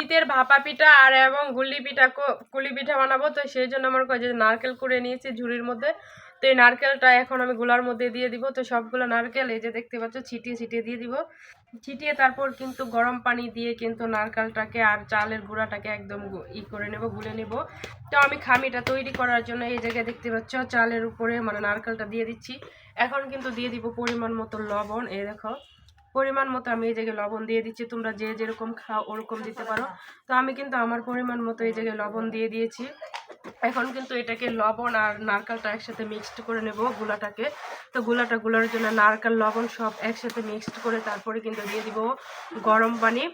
শীতের ভাপা পিঠা আর এবং গুলি পিঠা গুলি পিঠা বানাবো। তো সেই জন্য আমার যে নারকেল করে নিয়েছি ঝুড়ির মধ্যে। তো এই নারকেলটা এখন আমি গুলার মধ্যে দিয়ে দিব। তো সবগুলো নারকেল এই যে দেখতে পাচ্ছ, ছিটিয়ে ছিটিয়ে দিয়ে দিব। ছিটিয়ে তারপর কিন্তু গরম পানি দিয়ে কিন্তু নারকেলটাকে আর চালের গুঁড়াটাকে একদম ই করে নেব, গুলে নেব। তো আমি খামিটা তৈরি করার জন্য এই জায়গায় দেখতে পাচ্ছ, চালের উপরে মানে নারকেলটা দিয়ে দিচ্ছি। এখন কিন্তু দিয়ে দিব পরিমাণ মতো লবণ, এই দেখো। পরিমাণ মতো আমি এই জায়গায় লবণ দিয়ে দিচ্ছি। তোমরা যে যেরকম খাও, ওরকম দিতে পারো। তো আমি কিন্তু আমার পরিমাণ মতো এই জায়গায় লবণ দিয়ে দিয়েছি। এখন কিন্তু এটাকে লবণ আর নারকেলটা একসাথে মিক্সড করে নেব গুলাটাকে। তো গুলাটা গুলার জন্য নারকেল, লবণ সব একসাথে মিক্সড করে তারপরে কিন্তু দিয়ে দিব গরম পানি।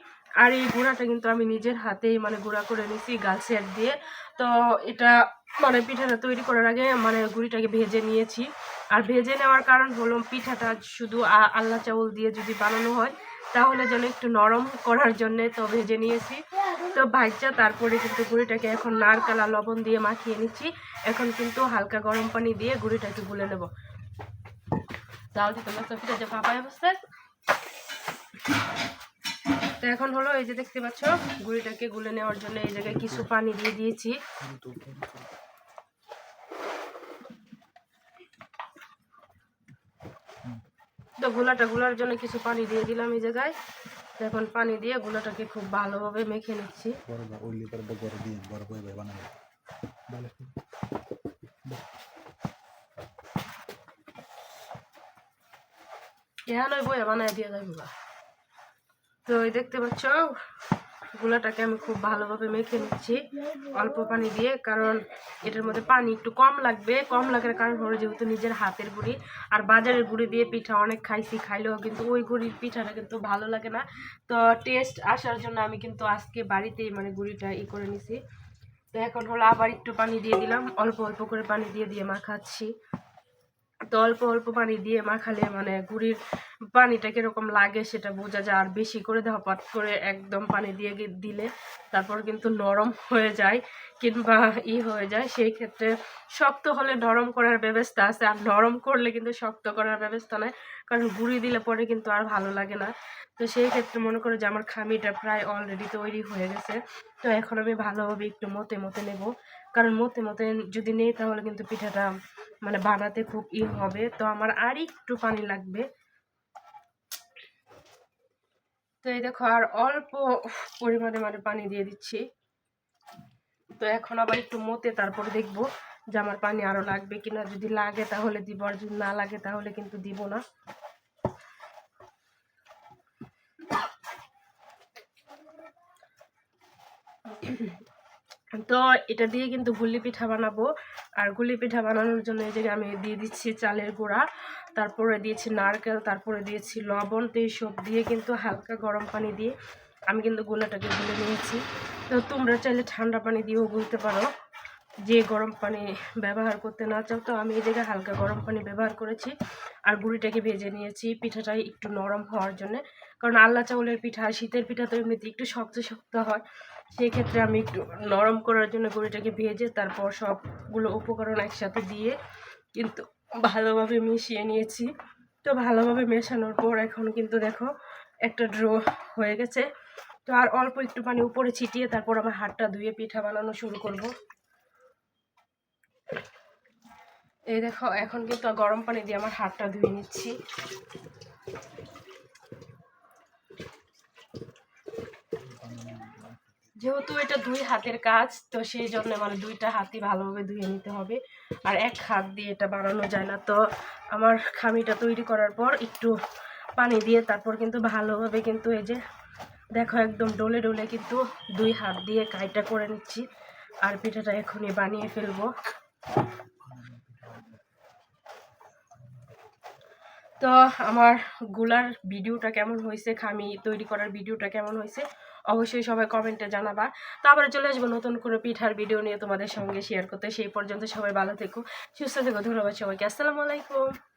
আর এই গুঁড়াটা কিন্তু আমি নিজের হাতেই মানে গুঁড়া করে নিছি গাছের দিয়ে। তো এটা মানে পিঠাটা তৈরি করার আগে মানে গুঁড়িটাকে ভেজে নিয়েছি। আর ভেজে নেওয়ার কারণ হলো পিঠাটা শুধু আল্লা চাউল দিয়ে যদি বানানো হয়, তাহলে যেন একটু নরম করার জন্য তো ভেজে নিয়েছি। তো ভাজা তারপরে কিন্তু গুঁড়িটাকে এখন নারকেল লবণ দিয়ে মাখিয়ে নিচ্ছি। এখন কিন্তু হালকা গরম পানি দিয়ে গুঁড়িটাকে গুলে নেব। তাহলে তোমার পিঠা যে পাপায় বসছে তো এখন হলো এই যে দেখতে পাচ্ছ, গুঁড়িটাকে গুলে নেওয়ার জন্য এই জায়গায় কিছু পানি দিয়ে দিয়েছি। তো গোলাটা গুলার জন্য কিছু পানি দিয়ে দিলাম এই জায়গায়। এখন পানি দিয়ে গুলাটাকে খুব ভালোভাবে মেখে নিচ্ছি। ওই বইয়া বানায় দিয়ে যাবি। তো দেখতে পাচ্ছ? গুলাটাকে আমি খুব ভালোভাবে মেখে নিচ্ছি অল্প পানি দিয়ে, কারণ এটার মধ্যে পানি একটু কম লাগবে। কম লাগার কারণ হলো যেহেতু নিজের হাতের গুঁড়ি, আর বাজারের গুঁড়ি দিয়ে পিঠা অনেক খাইছি, খাইলেও কিন্তু ওই গুঁড়ির পিঠাটা কিন্তু ভালো লাগে না। তো টেস্ট আসার জন্য আমি কিন্তু আজকে বাড়িতেই মানে গুঁড়িটা ই করে নিছি। তো এখন হলো আবার একটু পানি দিয়ে দিলাম, অল্প অল্প করে পানি দিয়ে দিয়ে মাখাচ্ছি। তো অল্প অল্প পানি দিয়ে মাখালে মানে গুড়ির পানিটা কীরকম লাগে সেটা বোঝা যায়। আর বেশি করে দেওয়া করে একদম পানি দিয়ে দিলে তারপর কিন্তু নরম হয়ে যায় কিংবা ই হয়ে যায়। সেই ক্ষেত্রে শক্ত হলে নরম করার ব্যবস্থা আছে। আর নরম করলে কিন্তু শক্ত করার ব্যবস্থা নেই। কারণ গুঁড়ি দিলে পরে কিন্তু আর ভালো লাগে না। তো সেই ক্ষেত্রে মনে করো যে আমার খামিটা প্রায় অলরেডি তৈরি হয়ে গেছে। তো এখন আমি ভালোভাবে একটু মতে মতে নেব। কারণ মতে মতে যদি নেই তাহলে কিন্তু পিঠাটা মানে বানাতে খুব ই হবে। তো আমার আর একটু পানি লাগবে। তো এই দেখো, আর অল্প পরিমাণে মানে পানি দিয়ে দিচ্ছি। তো এখন আবার একটু মতে তারপরে দেখব যে আমার পানি আরও লাগবে কিনা। যদি লাগে তাহলে দিব, আর যদি না লাগে তাহলে কিন্তু দিব না। তো এটা দিয়ে কিন্তু গুলি পিঠা বানাবো। আর গুলি পিঠা বানানোর জন্য এই জায়গায় আমি দিয়ে দিচ্ছি চালের গুঁড়া, তারপরে দিয়েছি নারকেল, তারপরে দিয়েছি লবণ তো এইসব দিয়ে কিন্তু হালকা গরম পানি দিয়ে আমি কিন্তু গোলাটাকে গুলে নিয়েছি। তো তোমরা চাইলে ঠান্ডা পানি দিয়েও গুলতে পারো। যে গরম পানি ব্যবহার করতে না চাও, তো আমি এই জায়গায় হালকা গরম পানি ব্যবহার করেছি। আর গুঁড়িটাকে ভেজে নিয়েছি। পিঠাটা একটু নরম হওয়ার জন্য। কারণ আল্লা চাউলের পিঠা, শীতের পিঠা তো এমনিতে একটু শক্ত শক্ত হয়। সেই ক্ষেত্রে আমি একটু নরম করার জন্য গুঁড়িটাকে ভেজে তারপর সবগুলো উপকরণ একসাথে দিয়ে কিন্তু ভালোভাবে মিশিয়ে নিয়েছি। তো ভালোভাবে মেশানোর পর এখন কিন্তু দেখো একটা ড্রো হয়ে গেছে। তো আর অল্প একটু পানি উপরে ছিটিয়ে তারপর আমার হাতটা ধুয়ে পিঠা বানানো শুরু করব। এই দেখো, এখন কিন্তু গরম পানি দিয়ে আমার হাতটা ধুয়ে নিচ্ছি। যেহেতু এটা দুই হাতের কাজ, তো সেই জন্য মানে দুইটা হাতই ভালোভাবে ধুয়ে নিতে হবে। আর এক হাত দিয়ে এটা বানানো যায় না। তো আমার খামিটা তৈরি করার পর একটু পানি দিয়ে তারপর কিন্তু ভালোভাবে কিন্তু এই যে দেখো একদম ডলে ডলে কিন্তু দুই হাত দিয়ে কাইটা করে নিচ্ছি। আর পিঠাটা এখনই বানিয়ে ফেলব। তো আমারগুলার ভিডিওটা কেমন হয়েছে, খামি তৈরি করার ভিডিওটা কেমন হয়েছে অবশ্যই সবাই কমেন্টে জানাবা। তারপরে চলে আসব নতুন কোনো পিঠার ভিডিও নিয়ে তোমাদের সঙ্গে শেয়ার করতে। সেই পর্যন্ত সবাই ভালো থেকো, সুস্থ থেকো, ধন্যবাদ সবাইকে। আসসালামু আলাইকুম।